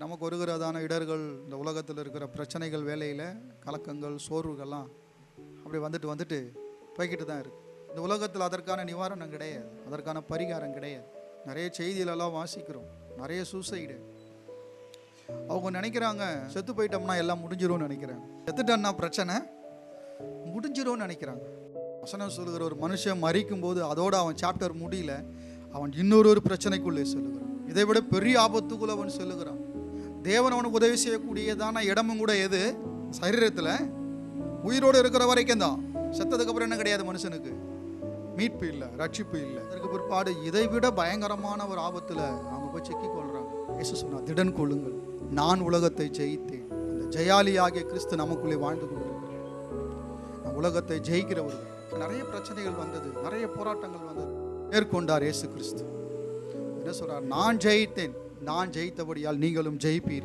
நமக்கு வருகிறதான இடர்கள் இந்த உலகத்தில் இருக்கிற பிரச்சனைகள் வேலையில் கலக்கங்கள் சோர்வுகள்லாம் அப்படி வந்துட்டு வந்துட்டு போய்கிட்டு தான் இருக்குது இந்த உலகத்தில் அதற்கான நிவாரணம் கிடையாது. அதற்கான பரிகாரம் கிடையாது. நிறைய செய்திகளெல்லாம் வாசிக்கிறோம். நிறைய சூசைடு அவங்க நினைக்கிறாங்க செத்து போயிட்டோம்னா எல்லாம் முடிஞ்சிரும்னு நினைக்கிறாங்க. செத்துட்டோம்னா பிரச்சனை முடிஞ்சிரும்னு நினைக்கிறாங்க. வசனம் சொல்லுகிற ஒரு மனுஷன் மறிக்கும் போது அதோடு அவன் சாப்டர் முடியல அவன் இன்னொரு ஒரு பிரச்சனைக்குள்ளே செல்லுகிறான். இதை விட பெரிய ஆபத்துக்குள்ள அவன் செல்லுகிறான். தேவன் அவனுக்கு உதவி செய்யக்கூடியதான இடமும் கூட எது? சரீரத்தில். உயிரோடு இருக்கிற வரைக்கும் தான். செத்ததுக்கப்புறம் என்ன கிடையாது மனுஷனுக்கு. மீட்பு இல்லை ரட்சிப்பு இல்லை. அதற்கு பிற்பாடு இதை விட பயங்கரமான ஒரு ஆபத்தில் அவங்க போய் செக்கி கொள்கிறாங்க இயேசு சொன்னால் திடன் கொள்ளுங்கள். நான் உலகத்தை ஜெயித்தேன். அந்த ஜெயாலியாகிய கிறிஸ்து நமக்குள்ளே வாழ்ந்து கொண்டிருக்கிறேன் நான் உலகத்தை ஜெயிக்கிறவர்கள் நிறைய பிரச்சனைகள் வந்தது நிறைய போராட்டங்கள் வந்தது. மேற்கொண்டார் இயேசு கிறிஸ்து. என்ன சொல்கிறார் நான் ஜெயித்தேன். நான் ஜெயித்தபடியால் நீங்களும் ஜெயிப்பீர்கள்